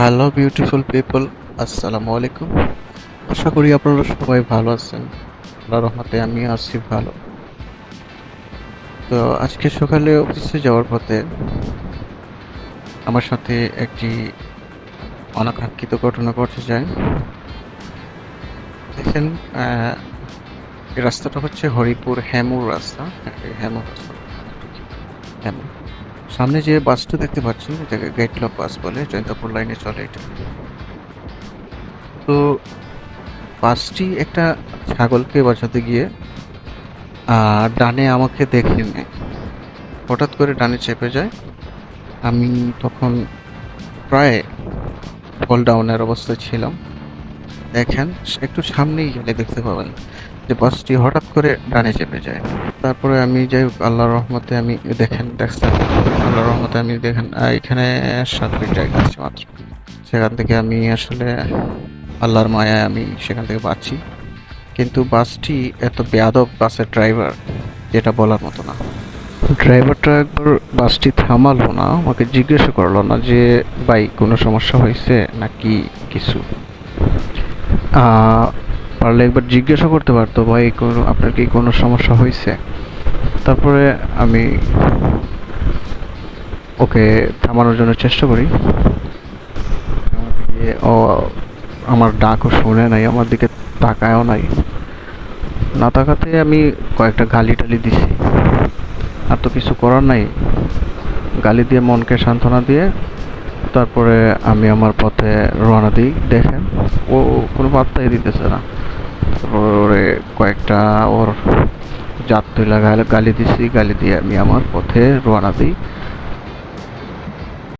Hello beautiful people আসসালামু আলাইকুম আশা করি আপনারা সবাই ভালো আছেন। আল্লাহর রহমতে আমি আছি ভালো। তো আজকে সকালে অফিসে যাওয়ার পথে আমার সাথে একটি অনাকাঙ্ক্ষিত ঘটনা ঘটে যায়। দেখেন রাস্তাটা হচ্ছে হরিপুর হ্যামুর রাস্তা। হ্যামুর রাস্তা। হ্যামুর সামনে যে বাসটা দেখতে পাচ্ছি এটাকে গেট ক্লাব বাস বলে, জয়ন্তপুর লাইনে চলে এটা। তো বাসটি একটা ছাগলকে বাঁচাতে গিয়ে আর ডানে আমাকে দেখে নেয়। হঠাৎ করে ডানে চেপে যায়। আমি তখন প্রায় ফল ডাউনের অবস্থায় ছিলাম। দেখেন, একটু সামনেই গেলে দেখতে পাবেন যে বাসটি হঠাৎ করে ডানে চেপে যায়। তারপরে আমি যাই হোক, আল্লাহর রহমতে আমি দেখেন, দেখছেন? আল্লাহর রহমতে আমি দেখেন এখানে সাত মিনিট জায়গা আছে মাত্র। সেখান থেকে আমি আসলে আল্লাহর মায়ায় আমি সেখান থেকে বাঁচি। কিন্তু বাসটি এত বেয়াদব বাসের ড্রাইভার, যেটা বলার মতো না। ড্রাইভারটা একবার বাসটি থামালো না, আমাকে জিজ্ঞাসা করল না যে, ভাই, কোনো সমস্যা হয়েছে নাকি কিছু? পারলে একবার জিজ্ঞাসা করতে পারতো, ভাই কোনো, আপনার কি কোনো সমস্যা হয়েছে তারপরে আমি ওকে থামানোর জন্য চেষ্টা করি। ও আমার ডাকও শুনে নাই, আমার দিকে তাকায়ও নাই। না তাকাতে আমি কয়েকটা গালি টালি দিছি। আর তো কিছু করার নাই। গালি দিয়ে মনকে সান্ত্বনা দিয়ে তারপরে আমি আমার পথে রওনা দিই। দেখেন, ও কোনো পাত্তাই দিতেছে না। তারপরে কয়েকটা ওর জাত লাগালে গালি দিছি গালি দিয়ে আমি আমার পথে রওনা দিই।